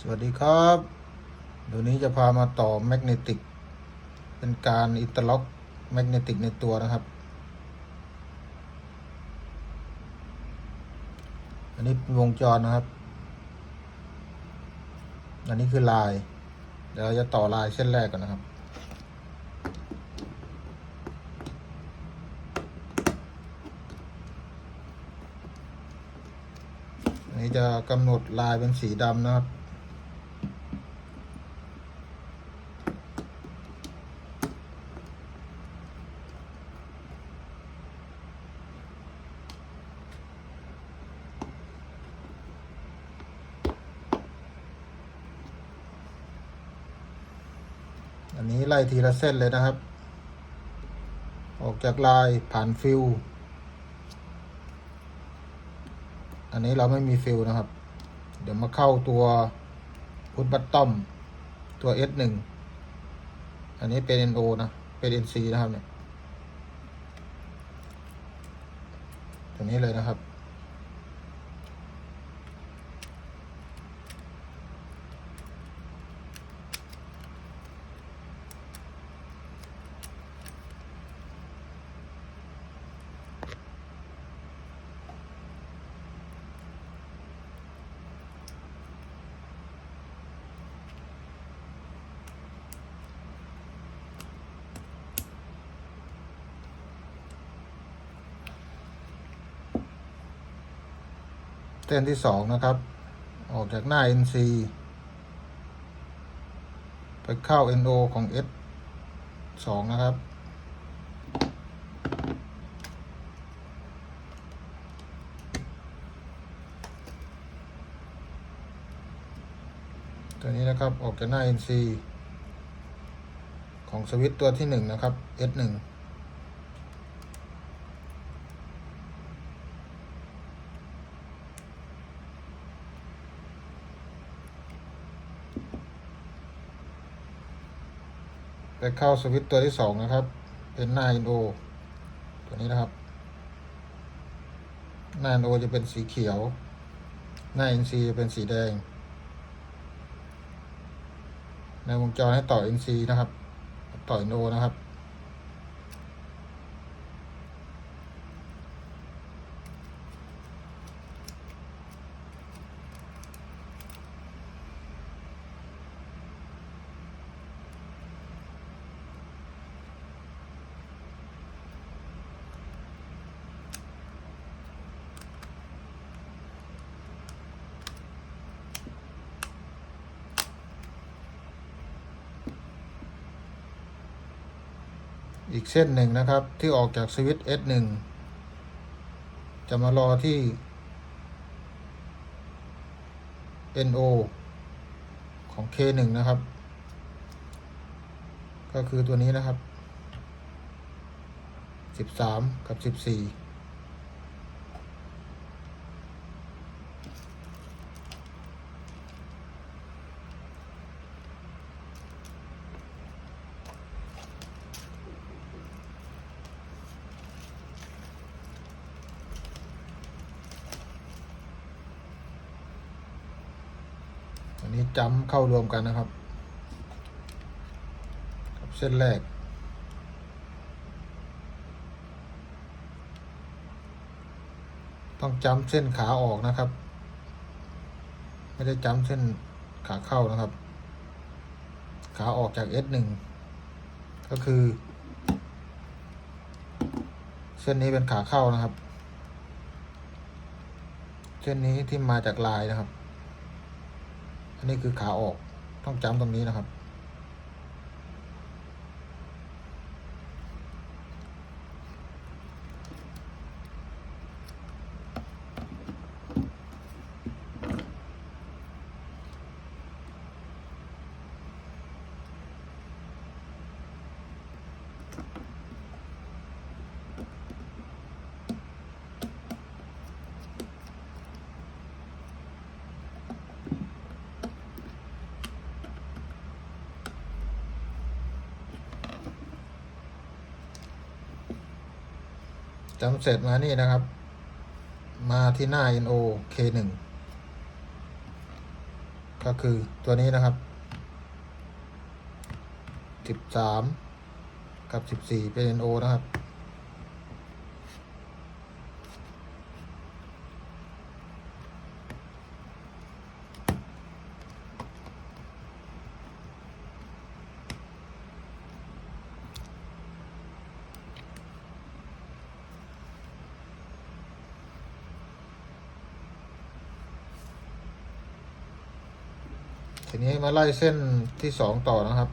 สวัสดีครับเดี๋ยวนี้จะพามาต่อแมกเนติก เป็นการอินเตอร์ล็อกแมกเนติกในตัวนะครับ อันนี้เป็นวงจรนะครับ อันนี้คือลาย เดี๋ยวเราจะต่อลายเส้นแรกก่อนนะครับอันนี้จะกำหนดลายเป็นสีดำนะครับ นี้ไล่ทีละเส้นเลยนะครับ ออกจากลายผ่านฟิลอันนี้เราไม่มีฟิลนะครับ เดี๋ยวมาเข้าตัวพุทบัตตอมตัว S1 อันนี้เป็น NO นะ เป็น NC นะครับเนี่ยตัวนี้เลยนะครับ เส้นที่สองนะครับ ออกจากหน้า NC ไปเข้า NO ของ S สองนะครับ ตัวนี้นะครับออกจากหน้า NC ของสวิตตัวที่หนึ่งนะครับ S หนึ่ง ไปเข้าสวิตตัวที่สองนะครับ เป็นหน้าอิตัวนี้นะครับ หน้าอิจะเป็นสีเขียว หน้าอิจะเป็นสีแดง ในวงจรให้ต่อ NC นะครับ ต่อ NO นะครับ อีกเส้นหนึ่งนะครับ ที่ออกจากสวิตช์ S1 จะมารอที่ NO ของ K1 นะครับ ก็คือตัวนี้นะครับ 13 กับ 14 จำเข้ารวมกันนะครับกับ เส้นแรก ต้องจำเส้นขาออกนะครับ ไม่ได้จำเส้นขาเข้านะครับ ขาออกจาก S1 ก็คือ เส้นนี้เป็นขาเข้านะครับ เส้นนี้ที่มาจากลายนะครับ อันนี้คือขาออกต้องจำตรงนี้นะครับ จำเสร็จมานี่นะครับ มาที่หน้า NO K1 ก็คือตัวนี้นะครับสิบสามกับสิบสี่เป็น NO นะครับ ทีนี้มาไล่เส้นที่สองต่อนะครับ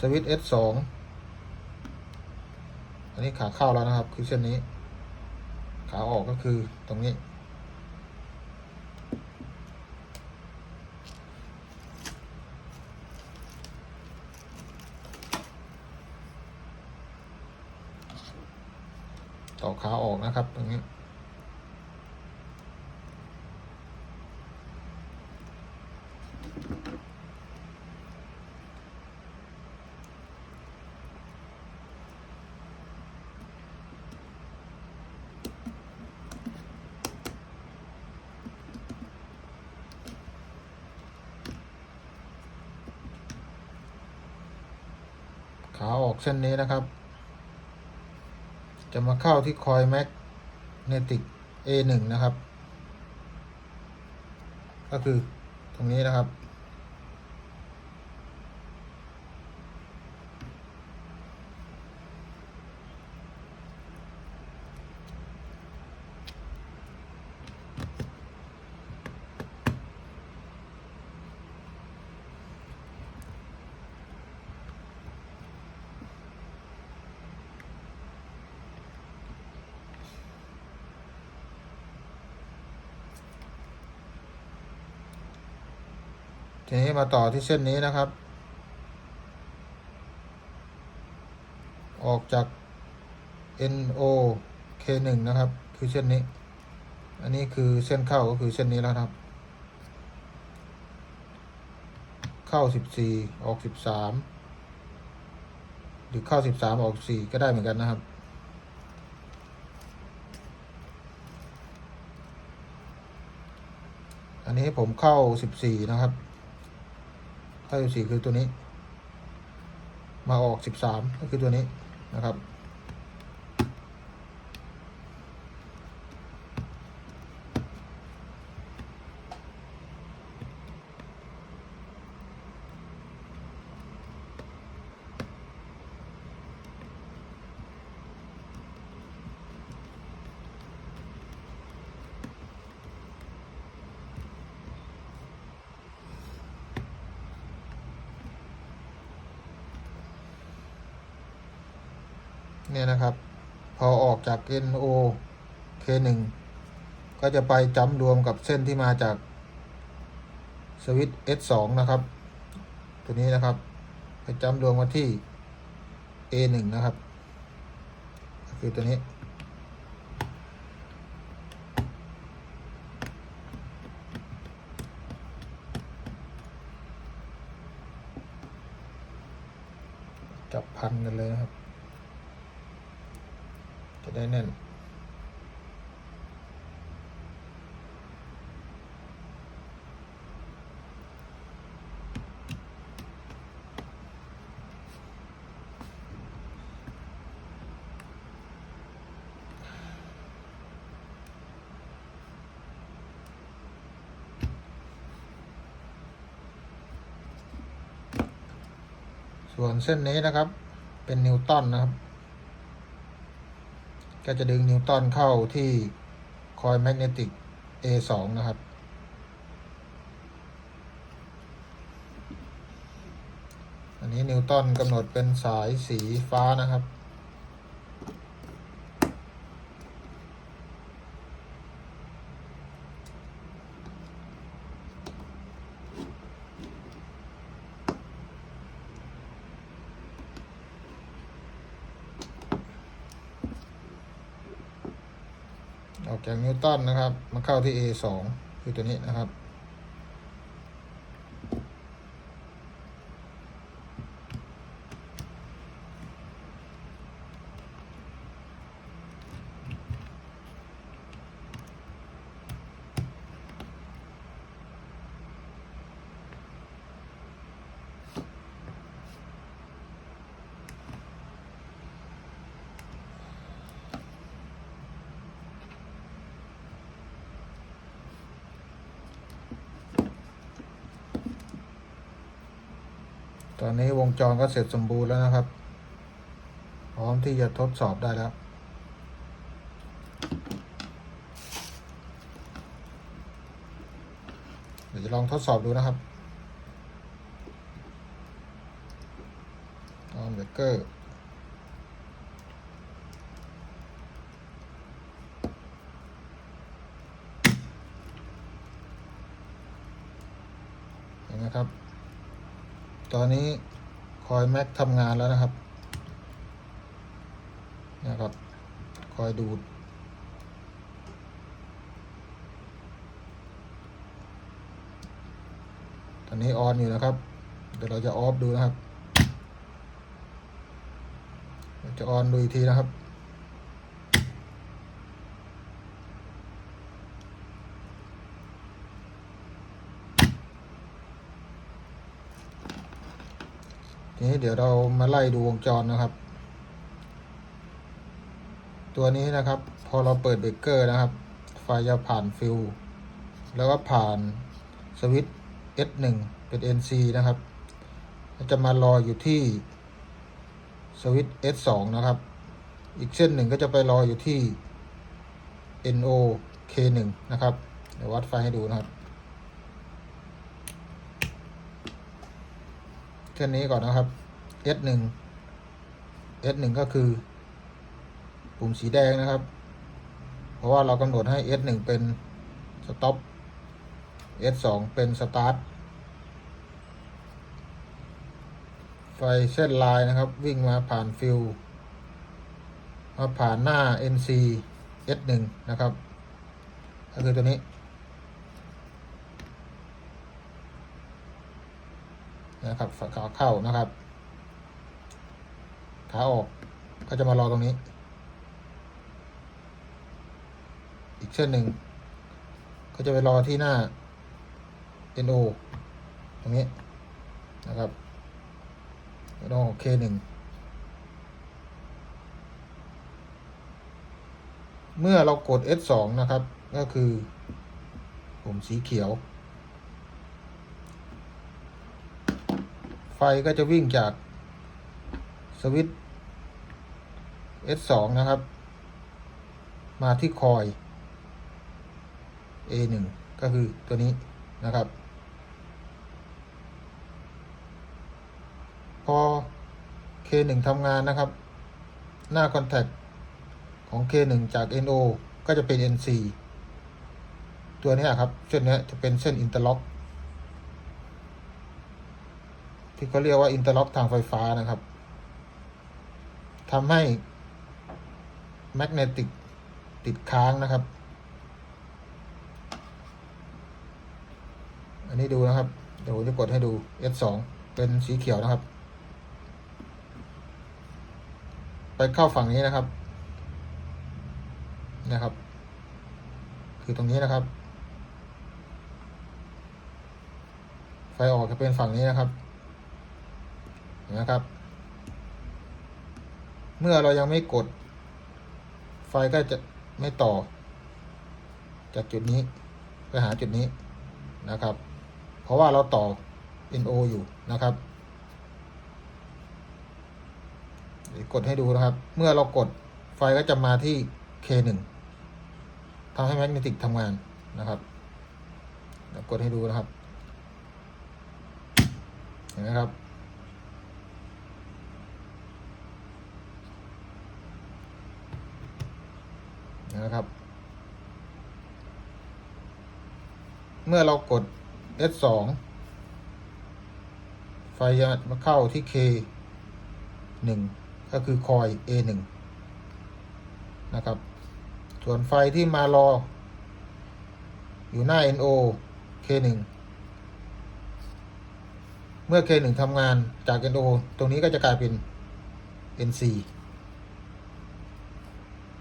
สวิตช์ S สองอันนี้ขาเข้าแล้วนะครับ คือเส้นนี้ ขาออกก็คือตรงนี้ ต่อขาออกนะครับตรงนี้ ขาออกเส้นนี้นะครับ จะมาเข้าที่คอยแม็กเนติก A1 นะครับ ก็คือตรงนี้นะครับ ทีนี้มาต่อที่เส้นนี้นะครับ ออกจาก NO K1 นะครับ คือเส้นนี้ อันนี้คือเส้นเข้าก็คือเส้นนี้แล้วครับ เข้า 14 ออก 13 หรือเข้า 13 ออก 4 ก็ได้เหมือนกันนะครับอันนี้ผมเข้า 14 นะครับ เข้า14คือตัวนี้ มาออกสิบสามก็คือตัวนี้นะครับ เนี่ยนะครับ พ อออกจาก NO K1 ก็จะไปจำรวมกับเส้นที่มาจากสวิตช์ S2 นะครับ ตัวนี้นะครับไปจำรวมมาที่ A1 นะครับคือตัวนี้ จับพันกันเลยนะครับ จะได้แน่น ส่วนเส้นนี้นะครับ เป็นนิวตันนะครับ ก็จะดึงนิวตันเข้าที่คอยแมกเนติก A2 นะครับ อันนี้นิวตันกำหนดเป็นสายสีฟ้านะครับ ออกจากนิวตันนะครับ มาเข้าที่ A2 คือตัวนี้นะครับ จรก็เสร็จสมบูรณ์แล้วนะครับ พร้อมที่จะทดสอบได้แล้ว เดี๋ยวจะลองทดสอบดูนะครับออนเบเกอร์เห็นไหมครับ ตอนนี้ คอยแม็กทำงานแล้วนะครับนะครับ คอยดูด ตอนนี้ออนอยู่นะครับ เดี๋ยวเราจะออฟดูนะครับ จะออนดูอีกทีนะครับ นี้เดี๋ยวเรามาไล่ดูวงจรนะครับ ตัวนี้นะครับ พอเราเปิดเบรกเกอร์นะครับ ไฟจะผ่านฟิลแล้วก็ผ่านสวิตช์ S1 เป็น NC นะครับ จะมารออยู่ที่สวิตช์ S2 นะครับ อีกเส้นหนึ่งก็จะไปรออยู่ที่ NO K1 นะครับ เดี๋ยววัดไฟให้ดูนะครับ เช่นนี้ก่อนนะครับ S1 S1 ก็คือ ปุ่มสีแดงนะครับ เพราะว่าเรากำหนดให้ S1 เป็น Stop S2 เป็น Start ไฟเส้นลายนะครับ วิ่งมาผ่านฟิลมาผ่านหน้า NC S1 นะครับ ก็คือตัวนี้ นะครับฝั่งขาเข้านะครับ ขาออกก็จะมารอตรงนี้ อีกเส้นหนึ่ง ก็จะไปรอที่หน้า NO ตรงนี้นะครับ NO K1 เมื่อเรากด S2 นะครับ ก็คือปุ่มสีเขียว ไฟ ก็จะวิ่งจากสวิตช์ S2 นะครับ มาที่คอย A1 ก็คือตัวนี้นะครับ พอ K1 ทำงานนะครับ หน้าคอนแทคของ K1 จาก NO ก็จะเป็น NC ตัวนี้ครับ เส้นนี้จะเป็นเส้นอินเตอร์ล็อก ที่เขาเรียกว่าอินเตอร์ล็อกทางไฟฟ้านะครับทำให้แมกเนติกติดค้างนะครับ อันนี้ดูนะครับ เดี๋ยวผมจะกดให้ดู S2 เป็นสีเขียวนะครับ ไปเข้าฝั่งนี้นะครับนะครับ คือตรงนี้นะครับ ไฟออกจะเป็นฝั่งนี้นะครับ นไหมครับ เมื่อเรายังไม่กด ไฟก็จะไม่ต่อ จากจุดนี้ไปหาจุดนี้นะครับ เพราะว่าเราต่อ NO อยู่นะครับกดให้ดูนะครับ เมื่อเรากดไฟก็จะมาที่ K1 ทำให้แมกเนติกทำงานนะครับกดให้ดูนะครับ เห็นไหมครับ นะครับ เมื่อเรากด S2 ไฟจะมาเข้าที่ K 1 ก็คือคอย A1 นะครับ ส่วนไฟที่มารอ อยู่หน้า NO K1 เมื่อ K1 ทำงานจาก NO ตรงนี้ก็จะกลายเป็น NC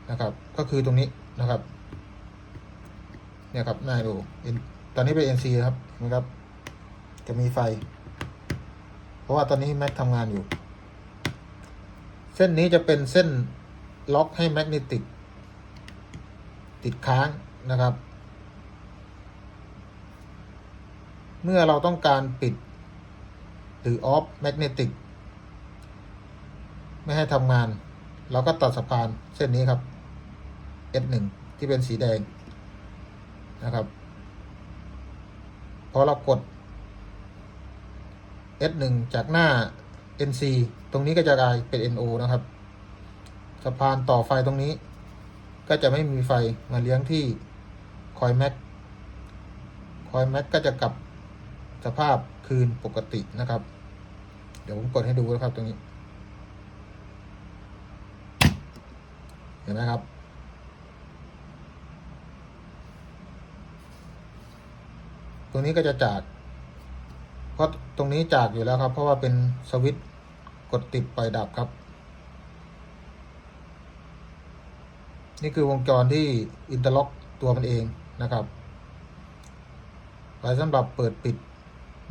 นะครับ ก็คือตรงนี้นะครับ เนี่ยครับหน้าดูตอนนี้เป็น NC นะครับนะครับ จะมีไฟ เพราะว่าตอนนี้แม็กทำงานอยู่ เส้นนี้จะเป็นเส้นล็อกให้แมกเนติก ติดค้างนะครับ เมื่อเราต้องการปิด หรือ off magnetic ไม่ให้ทำงาน เราก็ตัดสะพานเส้นนี้ครับ S1 ที่เป็นสีแดงนะครับ พอเรากด S1 จากหน้า NC ตรงนี้ก็จะกลายเป็น NO นะครับสะพานต่อไฟตรงนี้ ก็จะไม่มีไฟมาเลี้ยงที่คอยแม็กคอยแม็กก็จะกลับสภาพคืนปกตินะครับ เดี๋ยวผมกดให้ดูนะครับตรงนี้ เห็นไหมครับ ตรงนี้ก็จะจาก เพราะตรงนี้จากอยู่แล้วครับ เพราะว่าเป็นสวิตช์กดติดปล่อยดับครับ นี่คือวงจรที่อินเตอร์ล็อกตัวมันเองนะครับไว้สำหรับเปิดปิด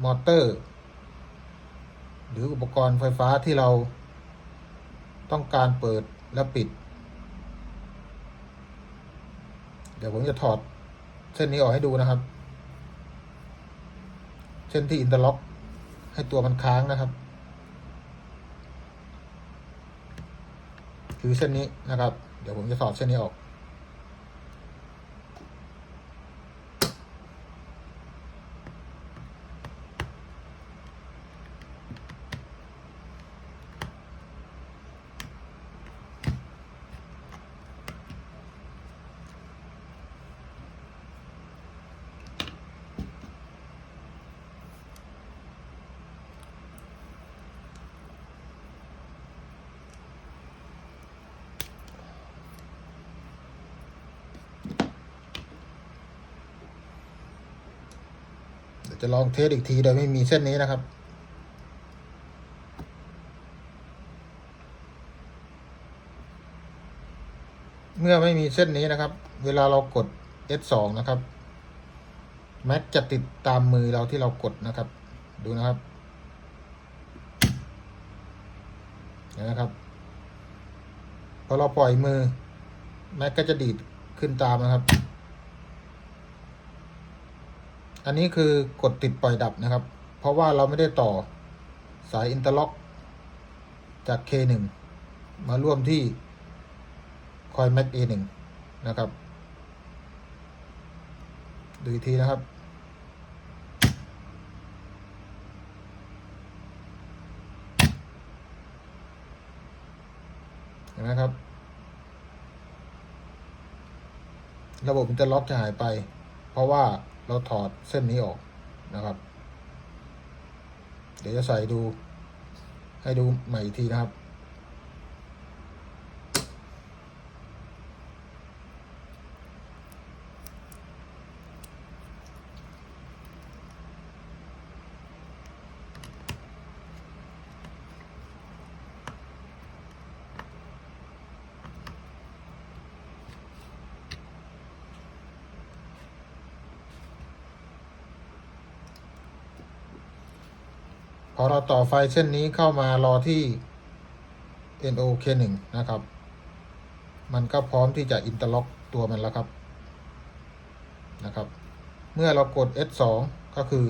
มอเตอร์ หรืออุปกรณ์ไฟฟ้าที่เราต้องการเปิดและปิด เดี๋ยวผมจะถอดเส้นนี้ออกให้ดูนะครับ เส้นที่อินเตอร์ล็อก ให้ตัวมันค้างนะครับ คือเส้นนี้นะครับ เดี๋ยวผมจะถอดเส้นนี้ออก จะลองเทสอีกทีโดยไม่มีเส้นนี้นะครับ เมื่อไม่มีเส้นนี้นะครับ เวลาเรากด S2 นะครับ แม็กจะติดตามมือเราที่เรากดนะครับ ดูนะครับเห็นไหมครับพอเราปล่อยมือแม็กก็จะดีดขึ้นตามนะครับ อันนี้คือกดติดปล่อยดับนะครับ เพราะว่าเราไม่ได้ต่อสายอินเตอร์ล็อก จาก K1 มาร่วมที่คอย Mac A1 นะครับ ดูอีกทีนะครับ เห็นไหมครับ ระบบอินเตอร์ล็อกจะหายไป เพราะว่า เราถอดเส้นนี้ออกนะครับ เดี๋ยวจะใส่ดูให้ดูใหม่อีกทีนะครับ พอเราต่อไฟเส้นนี้เข้ามารอที่ NOK1 นะครับ มันก็พร้อมที่จะอินเตอร์ล็อกตัวมันแล้วครับนะครับ เมื่อเรากด S2 ก็คือ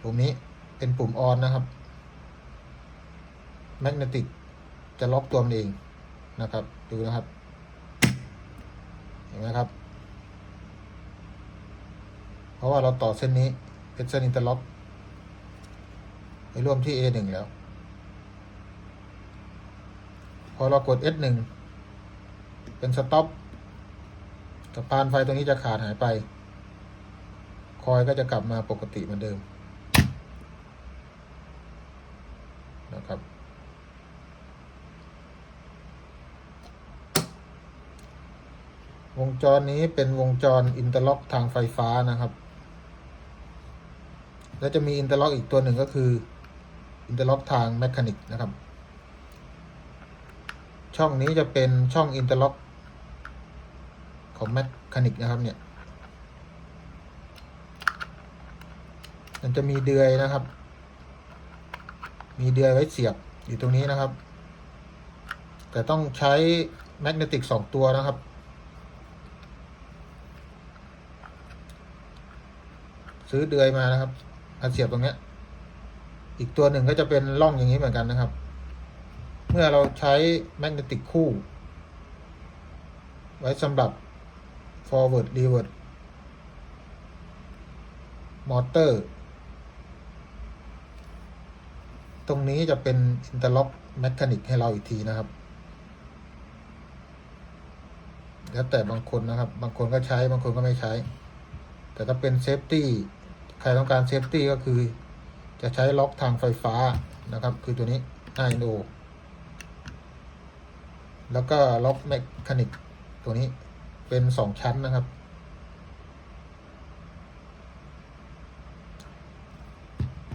ปุ่มนี้เป็นปุ่มออนนะครับแมกเนติกจะล็อกตัวมันเองนะครับ ดูนะครับ เห็นไหมครับ เพราะว่าเราต่อเส้นนี้เป็นเส้นอินเตอร์ล็อก ร่วมที่ A1 แล้ว พอเรากด S1 เป็นสต็อปสะพานไฟตรงนี้จะขาดหายไป คอยก็จะกลับมาปกติเหมือนเดิม นะครับ วงจรนี้เป็นวงจรอินเตอร์ล็อกทางไฟฟ้านะครับ แล้วจะมีอินเตอร์ล็อกอีกตัวหนึ่งก็คือ อินเตอร์ล็อกทางแมคานิกนะครับ ช่องนี้จะเป็นช่องอินเตอร์ล็อกของแมคานิกนะครับเนี่ย มันจะมีเดือยนะครับ มีเดือยไว้เสียบอยู่ตรงนี้นะครับ แต่ต้องใช้แมกเนติกสองตัวนะครับ ซื้อเดือยมานะครับมาเสียบตรงเนี้ย อีกตัวหนึ่งก็จะเป็นร่องอย่างนี้เหมือนกันนะครับ เมื่อเราใช้แมกเนติกคู่ ไว้สำหรับ forward reverse motor ตรงนี้จะเป็น interlock mechanic ให้เราอีกทีนะครับแล้วแต่บางคนนะครับ บางคนก็ใช้ บางคนก็ไม่ใช้ แต่ถ้าเป็น safety ใครต้องการ safety ก็คือ จะใช้ล็อกทางไฟฟ้านะครับ คือตัวนี้ INO แล้วก็ล็อกแมคคานิกตัวนี้เป็นสองชั้นนะครับ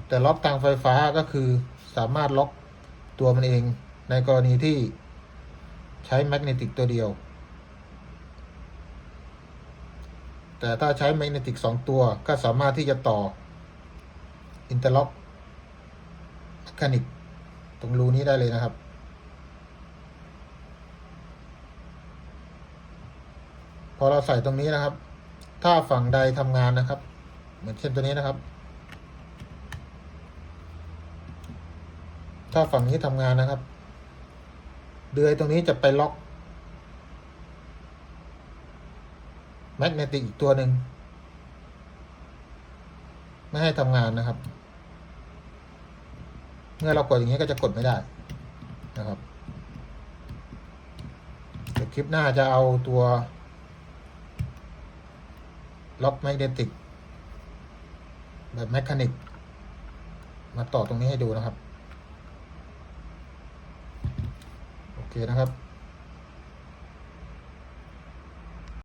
แต่ล็อกทางไฟฟ้าก็คือสามารถล็อกตัวมันเองในกรณีที่ใช้แมกเนติกตัวเดียว แต่ถ้าใช้แมกเนติกสองตัวก็สามารถที่จะต่อ อินเตอร์ล็อกแคคานิกตรงรูนี้ได้เลยนะครับ พอเราใส่ตรงนี้นะครับ ถ้าฝั่งใดทำงานนะครับ เหมือนเช่นตัวนี้นะครับ ถ้าฝั่งนี้ทำงานนะครับ เดือยตรงนี้จะไปล็อกแมกเนติกอีกตัวหนึ่งไม่ให้ทำงานนะครับ เมื่อเรากดอย่างนี้ก็จะกดไม่ได้นะครับเดี๋ยวคลิปหน้าจะเอาตัวล็อกแมกเนติกแบบแมคานิกมาต่อตรงนี้ให้ดูนะครับ โอเคนะครับ